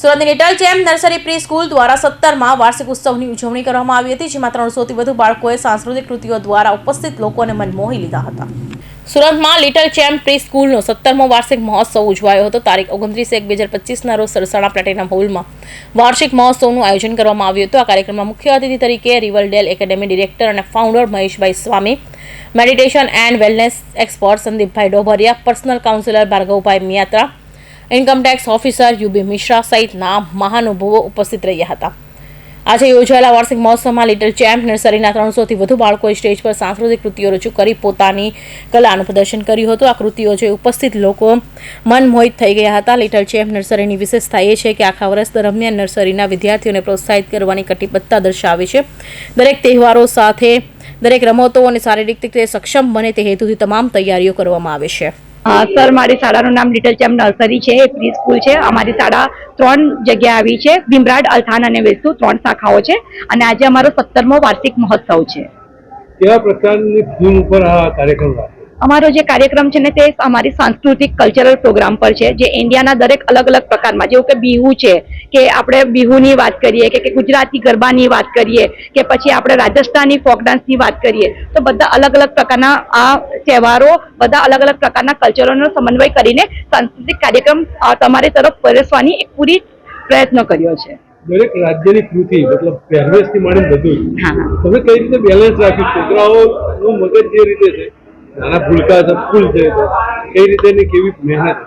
સુરતની little champ nursery pre school દ્વારા સત્તરમાં વાર્ષિક ઉત્સવની ઉજવણી કરવામાં આવી હતી, જેમાં ત્રણસોથી વધુ બાળકોએ સાંસ્કૃતિક કૃતિઓ દ્વારા ઉપસ્થિત લોકોને મન મોહી લીધા હતા. સુરતમાં લિટલ ચેમ્પ પ્રી સ્કૂલનો સત્તરમો વાર્ષિક મહોત્સવ ઉજવાયો હતો. તારીખ ઓગણત્રીસ એક બે હજાર પચીસના રોજ સરસાણા પ્લેટિનમ હોલમાં વાર્ષિક મહોત્સવનું આયોજન કરવામાં આવ્યું હતું. આ કાર્યક્રમમાં મુખ્ય અતિથિ તરીકે રિવરડેલ એકેડેમી ડિરેક્ટર અને founder Maheshbhai Swami, meditation and wellness expert Sandeepbhai Dobhariya, personal counsellor Bhargavbhai Miyatra income tax officer U B Mishra સહિતના મહાનુભવો ઉપસ્થિત રહ્યા હતા. આજે યોજાયેલા વાર્ષિક મહોત્સવમાં લિટલ ચેમ્પ નર્સરીના ત્રણસોથી વધુ બાળકોએ સ્ટેજ પર સાંસ્કૃતિક કૃતિઓ રજૂ કરી પોતાની કલાનું પ્રદર્શન કર્યું હતું. આ કૃતિઓ જોઈ ઉપસ્થિત લોકો મન મોહિત થઈ ગયા હતા. લિટલ ચેમ્પ નર્સરીની વિશેષતા એ છે કે આખા વર્ષ દરમિયાન નર્સરીના વિદ્યાર્થીઓને પ્રોત્સાહિત કરવાની કટિબદ્ધતા દર્શાવે છે. દરેક તહેવારો સાથે દરેક રમતો અને શારીરિક રીતે સક્ષમ બને તે હેતુથી તમામ તૈયારીઓ કરવામાં આવે છે. સર, મારી શાળાનું નામ લિટલ ચેમ્પ નર્સરી છે એ પ્રી સ્કૂલ છે. અમારી શાળા ત્રણ જગ્યાએ આવી છે. ભીમરાડ અલથાન અને વેસુ ત્રણ શાખાઓ છે. અને આજે અમારો સત્તરમો વાર્ષિક મહોત્સવ છે. કેવા પ્રકારની થીમ ઉપર આ કાર્યક્રમ અમારો જે કાર્યક્રમ છે ને તે અમારી સાંસ્કૃતિક કલ્ચરલ પ્રોગ્રામ પર છે જે ઇન્ડિયાના દરેક અલગ અલગ પ્રકારમાં જેવું કે બિહુ છે કે આપણે બિહુની વાત કરીએ કે કે ગુજરાતી ગરબાની વાત કરીએ કે પછી આપણે રાજસ્થાની ફોક ડાન્સની વાત કરીએ તો બધા અલગ અલગ પ્રકારના આ તહેવારો બધા અલગ અલગ પ્રકારના કલ્ચરોનો સમન્વય કરીને સાંસ્કૃતિક કાર્યક્રમ તમારી તરફ પરસવાની એક પૂરી પ્રયત્ન કર્યો છે. દરેક રાજ્યની કૃતિ મતલબ પહેરવેશથી માંડીને બધું. તમે કઈ રીતે બેલેન્સ રાખ્યું છોકરાઓનું મગજ જે રીતે છે નાના ભૂલકા ફૂલ છે કઈ રીતે કેવી મહેનત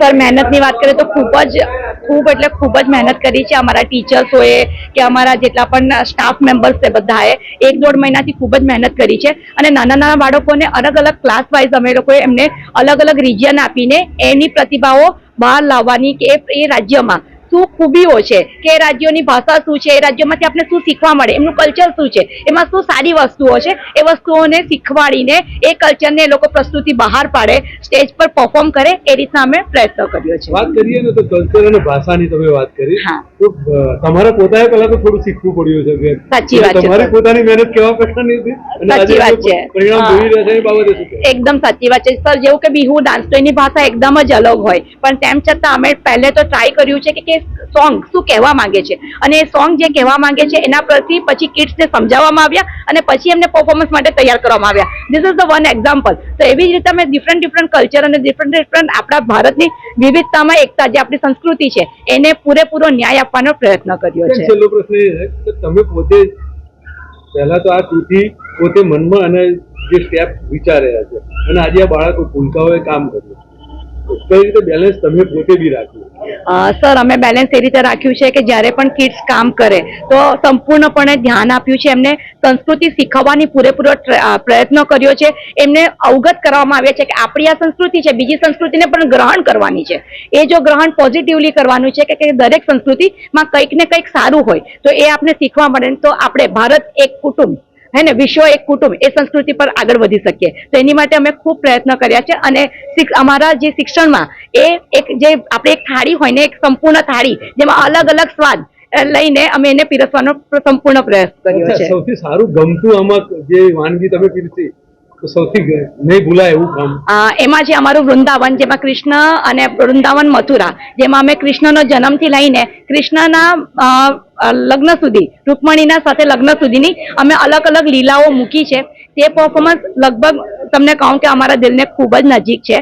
સર, મહેનતની વાત કરીએ તો ખૂબ જ, ખૂબ એટલે ખૂબ જ મહેનત કરી છે અમારા ટીચર્સોએ કે અમારા જેટલા પણ સ્ટાફ મેમ્બર્સ છે બધાએ, એક દોઢ મહિનાથી ખૂબ જ મહેનત કરી છે. અને નાના નાના બાળકોને અલગ અલગ ક્લાસ વાઇઝ અમે લોકોએ એમને અલગ અલગ રિજિયન આપીને એની પ્રતિભાઓ બહાર લાવવાની કે એ રાજ્યમાં શું ખૂબીઓ છે? કે રાજ્યોની ભાષા શું છે? એ રાજ્યોમાંથી આપણે શું શીખવા મળે? એમનું કલ્ચર શું છે? એમાં શું સારી વસ્તુઓ છે? એ વસ્તુઓને શીખવાડીને એ કલ્ચરને એ લોકો પ્રસ્તુતિ બહાર પાડે સ્ટેજ પર પરફોર્મ કરે એ રીતના અમે પ્રયત્ન કર્યો છે. વાત કરીએ ને તો કલ્ચર અને ભાષાની તમે વાત કરી તો તમારે પોતાએ પહેલા તો થોડું શીખવું પડ્યું છે સાચી વાત છે, તમારી પોતાની મહેનત કેવા પ્રકારની હતી? સાચી વાત છે. પરિણામ જોઈ રહ્યા છે એ બાબતે એકદમ સાચી વાત છે. સર જેવું કે બિહુ ડાન્સ તો એની ભાષા એકદમ જ અલગ હોય. પણ તેમ છતાં અમે પહેલે તો ટ્રાય કર્યું છે કે સોંગ શું કહેવા માંગે છે? અને એ સોંગ જે કહેવા માંગે છે, એના પ્રતિ પછી કિડ્સને સમજાવવામાં આવ્યા અને પછી એમને પરફોર્મન્સ માટે તૈયાર કરવામાં આવ્યા. This is the one example તો એવી જ રીતે અમે ડિફરન્ટ ડિફરન્ટ કલ્ચર અને ડિફરન્ટ ડિફરન્ટ આપણા ભારતની વિવિધતામાં એકતા જે આપણી સંસ્કૃતિ છે, એને પૂરેપૂરો ન્યાય આપવાનો પ્રયત્ન કર્યો છે. છેલ્લો પ્રશ્ન એ છે કે તમે પોતે પહેલા તો આ કૃતિ પોતે મનમાં અને જે સ્ટેપ વિચાર્યા છે. અને આજે આ બાળકો ભૂલકાઓએ કામ કર્યું. કઈ રીતે બેલેન્સ તમે પોતે બી રાખ્યું સર, અમે બેલેન્સ એ રીતે રાખ્યું છે કે જ્યારે પણ કિડ્સ કામ કરે, તો સંપૂર્ણપણે ધ્યાન આપ્યું છે એમને સંસ્કૃતિ શીખવવાની પૂરેપૂરો પ્રયત્ન કર્યો છે. એમને અવગત કરવામાં આવ્યા છે કે આપણી આ સંસ્કૃતિ છે, બીજી સંસ્કૃતિને પણ ગ્રહણ કરવાની છે. એ જો ગ્રહણ પોઝિટિવલી કરવાનું છે કે દરેક સંસ્કૃતિમાં કંઈક ને કંઈક સારું હોય, તો એ આપણે શીખવા મળે તો આપણે ભારત એક કુટુંબ હે ને? વિશ્વ એક કુટુંબ એ સંસ્કૃતિ પર આગળ વધી શકીએ. તો એની માટે અમે ખૂબ પ્રયત્ન કર્યા છે અને અમારા જે શિક્ષણમાં એ એક જે આપણે એક થાળી હોય ને એક સંપૂર્ણ થાળી જેમાં અલગ અલગ સ્વાદ લઈને અમે એને પીરસવાનો સંપૂર્ણ પ્રયાસ કર્યો છે. સૌથી સારું ગમતું આમાં જે વાનગી તમે પીરસી સૌથી નહીં ભૂલાય એવું કામ એમાં જે અમારું વૃંદાવન જેમાં કૃષ્ણ અને વૃંદાવન મથુરા જેમાં અમે કૃષ્ણનો જન્મથી લઈને કૃષ્ણના લગ્ન સુધી, રૂકમણીના સાથે લગ્ન સુધીની અમે અલગ અલગ લીલાઓ મૂકી છે. તે પરફોર્મન્સ લગભગ તમને કહું કે અમારા દિલને ખૂબ જ નજીક છે.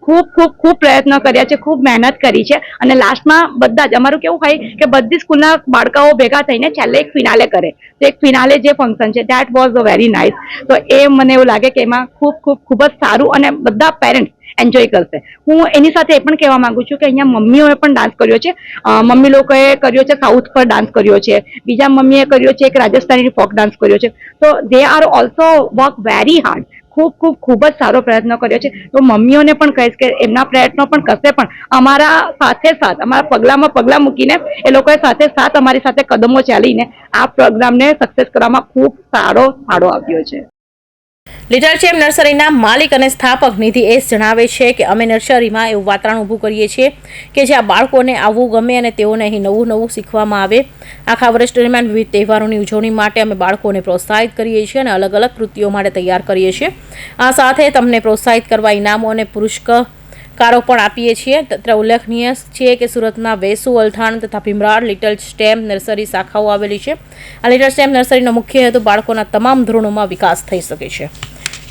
ખૂબ ખૂબ ખૂબ પ્રયત્ન કર્યા છે, ખૂબ મહેનત કરી છે. અને લાસ્ટમાં બધા જ, અમારું કેવું હોય કે બધી સ્કૂલના બાળકાઓ ભેગા થઈને છેલ્લે એક ફિનાલે કરે. તો એક ફિનાલે જે ફંક્શન છે દેટ વોઝ વેરી નાઇસ તો એ મને એવું લાગે કે એમાં ખૂબ ખૂબ ખૂબ જ સારું અને બધા પેરેન્ટ્સ એન્જોય કરશે. હું એની સાથે એ પણ કહેવા માંગુ છું કે અહીંયા મમ્મીઓએ પણ ડાન્સ કર્યો છે. મમ્મી લોકોએ કર્યો છે સાઉથ પર ડાન્સ કર્યો છે. બીજા મમ્મીએ કર્યો છે એક રાજસ્થાની ફોક ડાન્સ કર્યો છે. તો they are also work very hard ખૂબ ખૂબ ખૂબ જ સારો પ્રયત્ન કર્યો છે. તો મમ્મીઓને પણ કહીશ કે એમના પ્રયત્નો પણ કશે પણ અમારા સાથે સાથ, અમારા પગલામાં પગલાં મૂકીને એ લોકોએ સાથે સાથ અમારી સાથે કદમો ચાલીને આ પ્રોગ્રામને સક્સેસ કરવામાં ખૂબ સારો ફાળો આપ્યો છે. લિટલ નર્સરીના માલિક અને સ્થાપક નિધિ એસ જણાવે છે કે અમે નર્સરીમાં એવું વાતાવરણ ઊભું કરીએ છીએ કે જ્યાં બાળકોને આવવું ગમે અને તેઓને અહીં નવું નવું શીખવામાં આવે. આખા વર્ષ દરમિયાન વિવિધ તહેવારોની ઉજવણી માટે અમે બાળકોને પ્રોત્સાહિત કરીએ છીએ અને અલગ અલગ કૃતિઓ માટે તૈયાર કરીએ છીએ. આ સાથે તમને પ્રોત્સાહિત કરવા ઇનામો અને પુરસ્ક કારો પણ આપીએ છીએ. તત્ર ઉલ્લેખનીય છે કે સુરતમાં વેસુ, અલથાણ તથા ભીમરાડ લિટલ સ્ટેમ નર્સરી શાખાઓ આવેલી છે. આ લિટલ સ્ટેમ નર્સરીનો મુખ્ય હેતુ બાળકોના તમામ ધોરણોમાં વિકાસ થઈ શકે છે.